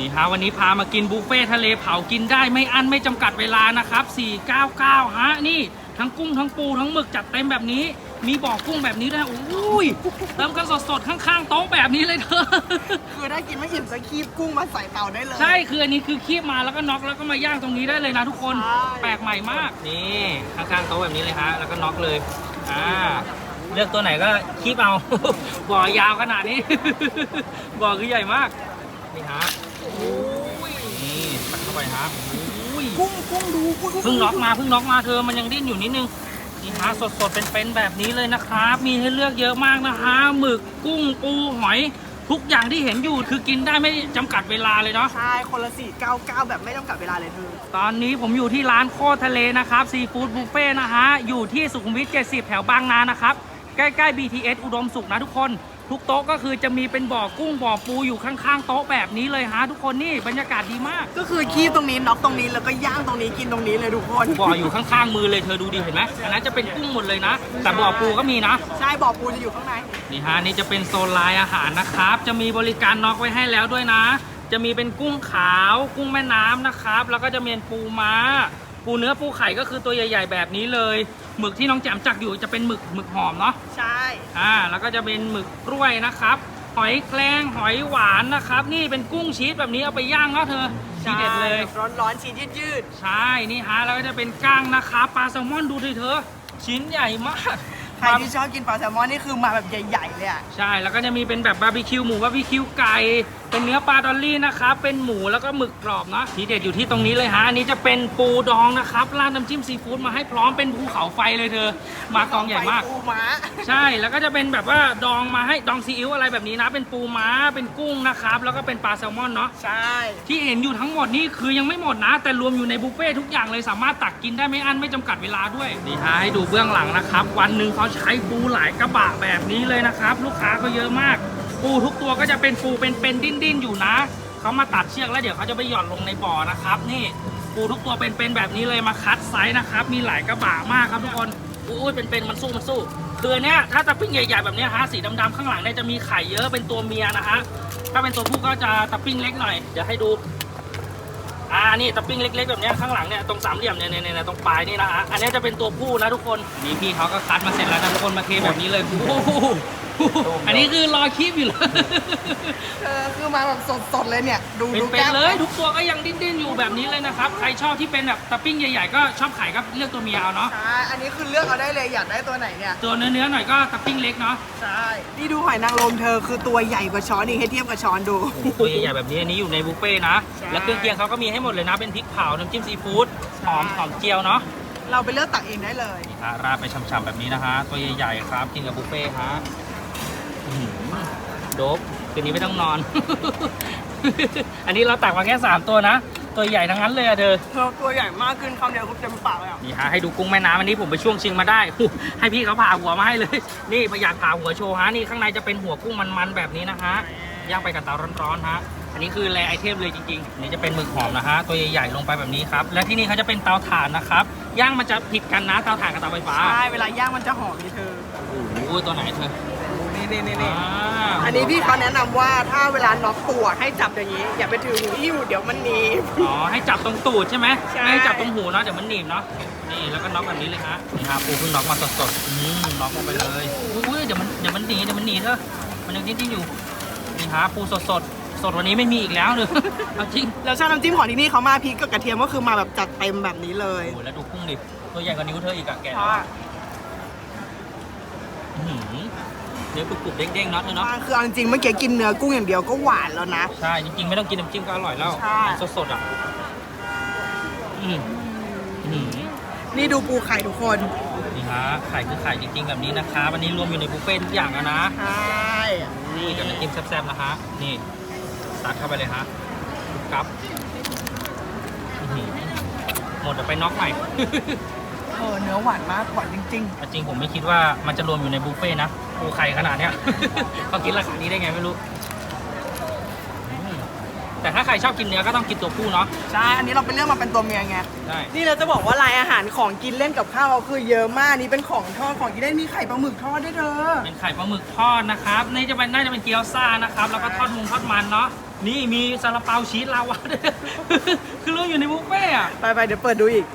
นี่ฮะวันนี้พามากินบุฟเฟ่ทะเลเผากินได้ไม่อั้นไม่จำกัดเวลานะครับ 499 ฮะ นี่ทั้งกุ้งทั้งปูทั้งหมึกจัดเต็มแบบนี้ มีบ่อกุ้งแบบนี้ด้วยโอ้ยเติมกันสดๆ ข้างๆโต๊ะแบบนี้เลยเธอ คือได้กินไม่อิ่มจะคีบกุ้งมาใส่เตาได้เลย ใช่คืออันนี้คือคีบมาแล้วก็น็อกแล้วก็มาย่างตรงนี้ได้เลยนะทุกคน ใช่ แปลกใหม่มาก นี่ข้างๆโต๊ะแบบนี้เลยฮะแล้วก็น็อกเลยอ่าเลือกตัวไหนก็คีบเอา บ่อยาวขนาดนี้ บ่อคือใหญ่มากนี่ฮะ นี่ตักเข้าไปฮะอุ้ยกุ้งกุ้งดูกุ้งเพิ่งน็อกมาเพิ่งน็อกมาเธอมันยังดิ้นอยู่นิดนึงนี่ฮะสดๆเป็นๆแบบนี้เลยนะครับ มีให้เลือกเยอะมากนะคะหมึกกุ้งปูหอย ทุกอย่างที่เห็นอยู่คือกินได้ไม่จำกัดเวลาเลยเนาะ ใช่คนละสี่เก้าเก้าแบบไม่ต้องกลับเวลาเลยเธอ ตอนนี้ผมอยู่ที่ร้านโคตรทะเลนะครับซีฟู้ดบุฟเฟ่นะฮะ อยู่ที่สุขุมวิท 70 แถวบางนานะครับ ใกล้ ๆ BTS อุดมสุขนะทุกคน ทุกโต๊ะก็คือจะมีเป็นบ่อกุ้งบ่อปูอยู่ข้างๆโต๊ะแบบนี้เลยฮะทุกคนนี่บรรยากาศดีมากก็คือคีบตรงนี้น็อกตรงนี้แล้วก็ย่างตรงนี้กินตรงนี้เลยทุกคนบ่ออยู่ข้างๆมือเลยเธอดูดิเห็นไหมอันนั้นจะเป็นกุ้งหมดเลยนะ แต่บ่อปูก็มีนะ ใช่บ่อปูจะอยู่ข้างในนี่ฮะนี่จะเป็นโซนไลน์อาหารนะครับ จะมีบริการน็อกไว้ให้แล้วด้วยนะ จะมีเป็นกุ้งขาว กุ้งแม่น้ำนะครับ แล้วก็จะมีปูม้า ปูเนื้อปูไข่ก็คือตัวใหญ่ๆแบบนี้เลย หมึกที่น้องแจ่มจักอยู่จะเป็นหมึกหมึกหอมเนาะใช่ อ่าแล้วก็จะเป็นหมึกกล้วยนะครับ หอยแครงหอยหวานนะครับ นี่เป็นกุ้งชีสแบบนี้เอาไปย่างเนาะเธอทีเด็ดเลย ร้อนร้อนๆชีสยืดยืดใช่นี่ฮะแล้วก็จะเป็นก้างนะครับปลาแซลมอนดูดิเธอ ชิ้นใหญ่มากๆใครที่ชอบกินปลาแซลมอนนี่คือมาแบบใหญ่ๆเลยอะ ใช่แล้วก็จะมีเป็นแบบบาร์บีคิวหมูบาร์บีคิวไก่ เป็นเนื้อปลาดอลลี่นะครับ เป็นหมูแล้วก็หมึกกรอบนะทีเด็ดอยู่ที่ตรงนี้เลยฮะ อันนี้จะเป็นปูดองนะครับ ราดน้ำจิ้มซีฟู้ดมาให้พร้อมเป็นภูเขาไฟเลยเธอ มากองใหญ่มากไปปูม้าใช่ แล้วก็จะเป็นแบบว่าดองมาให้ดองซีอิ๊วอะไรแบบนี้นะ เป็นปูม้า เป็นกุ้งนะครับ แล้วก็เป็นปลาแซลมอนเนาะ ใช่ ที่เห็นอยู่ทั้งหมดนี่คือยังไม่หมดนะ แต่รวมอยู่ในบุฟเฟ่ทุกอย่างเลยสามารถตักกินได้ไม่อั้นไม่จำกัดเวลาด้วย นี่ฮะให้ดูเบื้องหลังนะครับ วันหนึ่งเขาใช้ปูหลายกระบะแบบนี้เลยนะครับ ลูกค้าก็เยอะมาก ปูทุกตัวก็จะเป็นปูเป็นเป็นดิ้นดิ้นๆอยู่นะเขามาตัดเชือกแล้วเดี๋ยวเขาจะไปหย่อนลงในบ่อนะครับ นี่ปูทุกตัวเป็นเป็นแบบนี้เลยมาคัดไซส์นะครับ มีหลายกระบะมากครับทุกคนอุ้ยเป็นเป็นมันสู้มันสู้คือเนี้ยถ้าตะปิ้งใหญ่ๆแบบนี้ฮะสีดำๆข้างหลังเนี่ยจะมีไข่เยอะเป็นตัวเมียนะฮะถ้าเป็นตัวผู้ก็จะตะปิ้งเล็กหน่อยเดี๋ยวให้ดูอ่านี่ตะปิ้งเล็ก ๆ แบบนี้ข้างหลังเนี่ยตรงสามเหลี่ยมเนี่ยเนี่ยเนี่ยตรงปลายนี่นะฮะอันนี้จะเป็นตัวผู้นะทุกคนนี่พี่เขาก็คัดมาเสร็จแล้วนะทุกคนมาเทแบบนี้เลยโอ้ อันนี้คือรอคลิปอยู่เลยเธอคือมาแบบสดๆเลยเนี่ย ดูเป็นดูเป็แก้นมเลยทุกตัวก็ยังดิ้นๆอยู่แบบนี้เลยนะครับ ใครชอบที่เป็นแบบตะปิ้งใหญ่ๆก็ชอบไข่ก็เลือกตัวเมียเอาเนาะ ใช่อันนี้คือเลือกเอาได้เลยอยากได้ตัวไหนเนี่ย ตัวเนื้อๆหน่อยก็ตะปิ้งเล็กเนาะ ใช่ นี่ดูหอยนางรมเธอคือตัวใหญ่กว่าช้อนอีกให้เทียบกับช้อนดู ตัวใหญ่ๆแบบนี้อันนี้อยู่ในบุฟเฟ่ต์นะ ใช่ แล้วเครื่องเคียงเขาก็มีให้หมดเลยนะ เป็นพริกเผา น้ำจิ้มซีฟู้ด หอมหอมเจียวเนาะเราไปเลือกตักเองได้เลย นี่ฮะราดไปฉ่ำๆแบบนี้นะฮะ ตัวใหญ่ๆครับ กินกับบุฟเฟ่ต์ฮะอื้อหือ โดบคืนนี้ไม่ต้องนอน อันนี้เราตักมาแค่3ตัวนะ ตัวใหญ่ทั้งนั้นเลยอะเธอ เธอตัวใหญ่มากขึ้นคำเดียวคือเต็มปากเลยอะนี่ฮะให้ดูกุ้งแม่น้ำอันนี้ผมไปช่วงชิงมาได้หูให้พี่เขาผ่าหัวมาให้เลย นี่อยากผ่าหัวโชว์ฮะนี่ข้างในจะเป็นหัวกุ้งมันๆแบบนี้นะฮะย่างไปกับเตาร้อนๆฮะอันนี้คือแรไอเทมเลยจริงๆอันนี่จะเป็นหมึกหอมนะฮะตัวใหญ่ๆลงไปแบบนี้ครับ และที่นี่เขาจะเป็นเตาถ่านนะครับย่างมันจะผิดกันนะเตาถ่านกับเตาไฟฟ้าใช่เวลาย่างมันจะหอมนี่เธอโอ้โหตัวไหนเธอ นี่นี่นี่อ่าอันนี้พี่เขาแนะนำว่าถ้าเวลาน็อกตัวให้จับอย่างนี้ อย่าไปถือหูหิ้วเดี๋ยวมันหนีบ อ๋อ ให้จับตรงตูดใช่ไหมใช่ ไม่ให้จับตรงหูเนาะเดี๋ยวมันหนีบเนาะ นี่แล้วก็น็อกแบบนี้เลยฮะ นี่ฮะปูเพิ่งน็อกมาสดๆอืมน็อกลงไปเลยอุ้ยเดี๋ยวมันเดี๋ยวมันหนีเดี๋ยวมันหนีเถอะ มันยังดิ้นๆอยู่ นี่ฮะปูสดๆ สดวันนี้ไม่มีอีกแล้วเลย เอาจริงแล้วชาติน้ำจิ้มของที่นี่เขามาพริกกับกระเทียมก็คือมาแบบจัดเต็มแบบนี้เลยโอ้โหแล้วดูกุ้งดิตัวใหญ่กว่านิ้วเธออีกอะแกะใช่อื้อหือ เนื้อกรุบๆเด้งๆเนาะเธอเนาะมาคือเอาจริงๆเมื่อกี้กินเนื้อกุ้งอย่างเดียวก็หวานแล้วนะ ใช่ จริงๆ ไม่ต้องกินน้ำจิ้มก็อร่อยแล้วใช่ สดๆอะอืมอืมนี่ดูปูไข่ทุกคนนี่ฮะไข่คือไข่จริงๆ แบบนี้นะคะ วันนี้รวมอยู่ในบุฟเฟ่ต์ทุกอย่างแล้วนะ ใช่นี่กับน้ำจิ้มแซ่บๆนะฮะ นี่ซัดเข้าไปเลยฮะครับอื้อหือหมดเดี๋ยวไปน็อกใหม่ เออเนื้อหวานมากหวานจริงจริงๆผมไม่คิดว่ามันจะรวมอยู่ในบุฟเฟ่ต์นะปูไข่ขนาดเนี้ย เขาคิดราคานี้ได้ไงไม่รู้อืมแต่ถ้าใครชอบกินเนื้อก็ต้องกินตัวผู้เนาะๆใช่ อันนี้เราไปเลือกมาเป็นตัวเมียไงใช่นี่เราจะบอกว่าลายอาหารของกินเล่นกับข้าวเราคือเยอะมาก นี่เป็นของทอดของกินเล่นมีไข่ปลาหมึกทอดด้วยเธอ เป็นไข่ปลาหมึกทอดนะครับนี่จะเป็นน่าจะเป็นเกี๊ยวซ่านะครับ แล้วก็ทอดมุงทอดมันเนาะนี่มีซาลาเปาชีสลาวาด้วย คือรวมอยู่ในบุฟเฟ่ต์อะไปไปๆเดี๋ยวเปิดดูอีก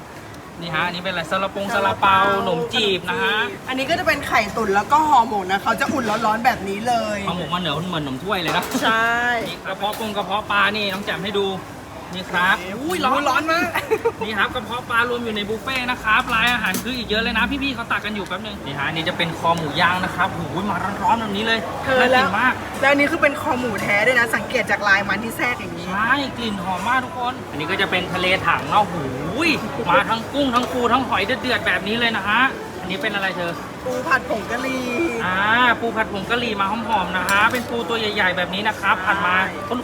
นี่ฮะอันนี่เป็นอะไรซาลาปงซาลาเปาขนมจีบนะฮะอันนี้ก็จะเป็นไข่ตุ๋นแล้วก็ห่อหมกนะเขาจะอุ่นร้อนๆแบบนี้เลยเอาหมูมาเหนือเหมือนขนมถ้วยเลยนะใช่นี่กระเพาะปงกระเพาะปลานี่น้องแจ่มให้ดูนี่ครับอุ้ยร้อนร้อนมากนี่ครับกระเพาะปลารวมอยู่ในบุฟเฟ่ต์นะครับรายอาหารคืออีกเยอะเลยนะพี่ๆเขาตักกันอยู่แป๊บนึงนี่ฮะอันนี่จะเป็นคอหมูย่างนะครับโอ้ยมาร้อนๆแบบนี้เลยเธอน่าแล้กิวนมากแล้วอันนี้คือเป็นคอหมูแท้ด้วยนะสังเกตจากลายมันที่แทรกอย่างนี้ ใช่กลิ่นหอมมากทุกคน อันนี้ก็จะเป็นทะเลถังเนาะหูยมาทั้งกุ้งทั้งปูทั้งหอยเดือดๆแบบนี้เลยนะฮะ อันนี้เป็นอะไรเธอ ปูผัดผงกะหรี่ อ่า ปูผัดผงกะหรี่มาหอมๆนะฮะเป็นปูตัวใหญ่ๆแบบนี้นะครับผัดมา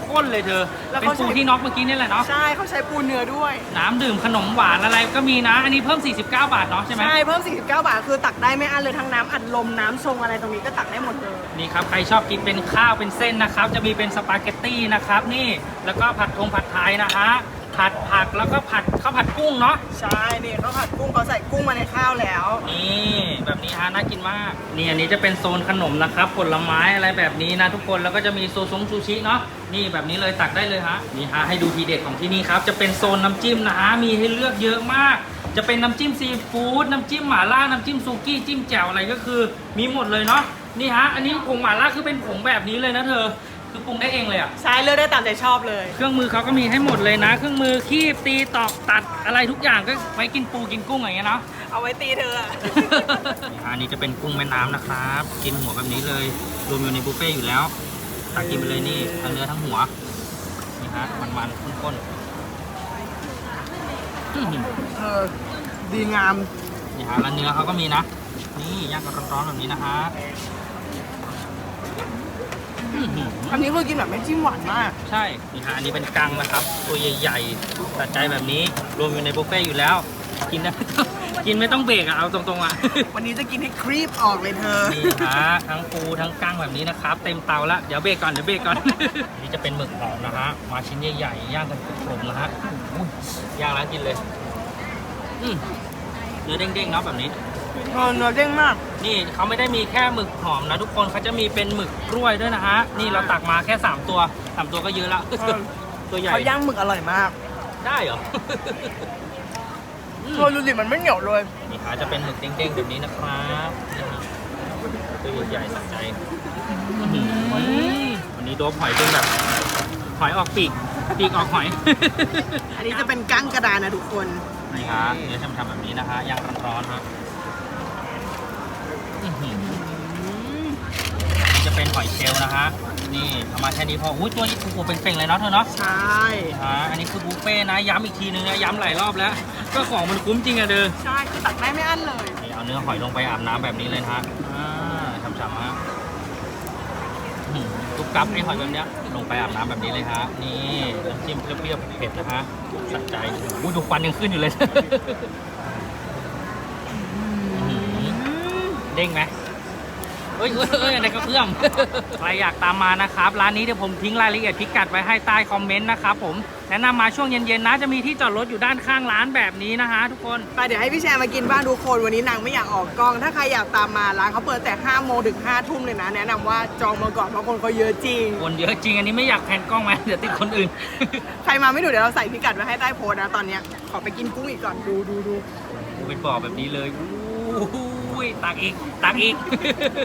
ข้นๆเลยเธอเป็นปูที่น็อกเมื่อกี้นี่แหละเนาะ ใช่เขาใช้ปูเนื้อด้วย น้ำดื่มขนมหวานอะไรก็มีนะ อันนี้เพิ่ม 49 บาทเนาะใช่ไหม ใช่เพิ่ม 49 บาท คือตักได้ไม่อั้นเลยทั้งน้ำอัดลมน้ำชงอะไรตรงนี้ก็ตักได้หมดเลย นี่ครับ ใครชอบกินเป็นข้าวเป็นเส้นนะครับ จะมีเป็นสปาเกตตี้นะครับนี่ แล้วก็ผัดทงผัดไทยนะฮะ ผัดผักแล้วก็ผัดข้าวผัดกุ้งเนาะใช่นี่เขาผัดกุ้งเขาใส่กุ้งมาในข้าวแล้ว นี่แบบนี้ฮะน่ากินมากนี่อันนี้จะเป็นโซนขนมนะครับผลไม้อะไรแบบนี้นะทุกคนแล้วก็จะมีโซซงซูชิเนาะนี่แบบนี้เลยตักได้เลยฮะนี่ฮะให้ดูทีเด็ดของที่นี่ครับ จะเป็นโซนน้ำจิ้มนะฮะมีให้เลือกเยอะมากจะเป็นน้ำจิ้มซีฟู้ดน้ำจิ้มหม่าล่าน้ำจิ้มซูกี้จิ้มแจ่วอะไรก็คือ มีหมดเลยเนาะนี่ฮะอันนี้ผงหม่าล่าคือเป็นผงแบบนี้เลยนะเธอ คือปรุงได้เองเลยอะใช่เลือกได้ตามใจชอบเลย เครื่องมือเขาก็มีให้หมดเลยนะ เครื่องมือคีบตีตอกตัดอะไรทุกอย่างก็ไว้กินปูกินกุ้งอย่างเงี้ยเนาะ เอาไว้ตีเธออะ อันนี้จะเป็นกุ้งแม่น้ำนะครับ กินหัวแบบนี้เลย รวมอยู่ในบุฟเฟ่ต์อยู่แล้วตักกินไปเลยนี่ทั้งเนื้อทั้งหัว นี่ฮะ มันๆข้นๆอื้อหือเออดีงาม นี่ฮะแล้วเนื้อเขาก็มีนะ นี่ย่างกันร้อนๆแบบนี้นะฮะ อื้อหืออันนี้คือกินแบบไม่จิ้มหวานมาก ใช่นี่ฮะอันนี้เป็นกังนะครับ ตัวใหญ่ๆตัดใจแบบนี้ รวมอยู่ในบุฟเฟ่ต์อยู่แล้ว กินได้ กินไม่ต้องเบรกอะเอาตรงๆอะ วันนี้จะกินให้ครีบออกเลยเธอ นี่ฮะทั้งปูทั้งกั้งแบบนี้นะครับ เต็มเตาละเดี๋ยวเบรกก่อนเดี๋ยวเบรกก่อน นี่จะเป็นหมึกหอมนะฮะมาชิ้นใหญ่ๆย่างกันกลมๆนะฮะอุ้ยย่างแล้วกินเลย อืมเนื้อเด้งๆเนาะแบบนี้ เออเนื้อเด้งมาก นี่เขาไม่ได้มีแค่หมึกหอมนะทุกคนเขาจะมีเป็นหมึกกล้วยด้วยนะฮะ นี่เราตักมาแค่สามตัวสามตัวก็เยอะละเออตัวใหญ่ เขาย่างหมึกอร่อยมากได้เหรอ อืมเธอดูดิมันไม่เหนียวเลย นี่ฮะจะเป็นหมึกเด้งๆแบบนี้นะครับนี่ฮะตัวใหญ่ๆสะใจอื้อหือวันนี้โดบหอยเป็นแบบ หอยออกปีก ปีกออกหอย อันนี้จะเป็นกั้งกระดานนะทุกคน นี่ฮะเนื้อช่ำๆแบบนี้นะฮะย่างร้อนๆฮะ อื้อหือนี่จะเป็นหอยเชลล์นะฮะ นี่เอามาแค่นี้พออุ้ยตัวนี้ถูกเป็นเป่งๆเลยเนาะเธอเนาะ ใช่ อ่า อันนี้คือบุฟเฟ่ต์นะ ย้ำอีกทีนึงนะ ย้ำหลายรอบแล้ว ก็ของมันคุ้มจริงอะเด้อ ใช่ คือตักได้ไม่อั้นเลย นี่เอาเนื้อหอยลงไปอาบน้ำแบบนี้เลยนะฮะ อ่าช้ำๆฮะอื้อหือทุกกับไอ้หอยแบบเนี้ย ลงไปอาบน้ำแบบนี้เลยฮะ นี่น้ำจิ้มเปรี้ยวๆเผ็ดๆนะฮะสะใจอู้ดูควันยังขึ้นอยู่เลย ด้งไหมเอ้ยเอ้ยเอ้ยอะไรก็เพื่อม ใครอยากตามมานะครับ ร้านนี้เดี๋ยวผมทิ้งรายละเอียดพิกัดไว้ให้ใต้คอมเมนต์นะครับผมแนะนำมาช่วงเย็นๆนะจะมีที่จอดรถอยู่ด้านข้างร้านแบบนี้นะฮะทุกคน ไปเดี๋ยวให้พี่แชร์มากินบ้านทุกคนวันนี้นางไม่อยากออกกล้อง ถ้าใครอยากตามมาร้านเขาเปิดแต่5โมงถึง5ทุ่มเลยนะ แนะนำว่าจองมาก่อนเพราะคนเขาเยอะจริง คนเยอะจริงอันนี้ไม่อยากแพนกล้องไหมเดี๋ยวติดคนอื่น ใครมาไม่ถูกเดี๋ยวเราใส่พิกัดไว้ให้ใต้โพสต์นะตอนเนี้ยขอไปกินกุ้งอีกก่อนดูดูดูเป็นบ่อแบบนี้เลย อุ้ยตักอีกตักอีก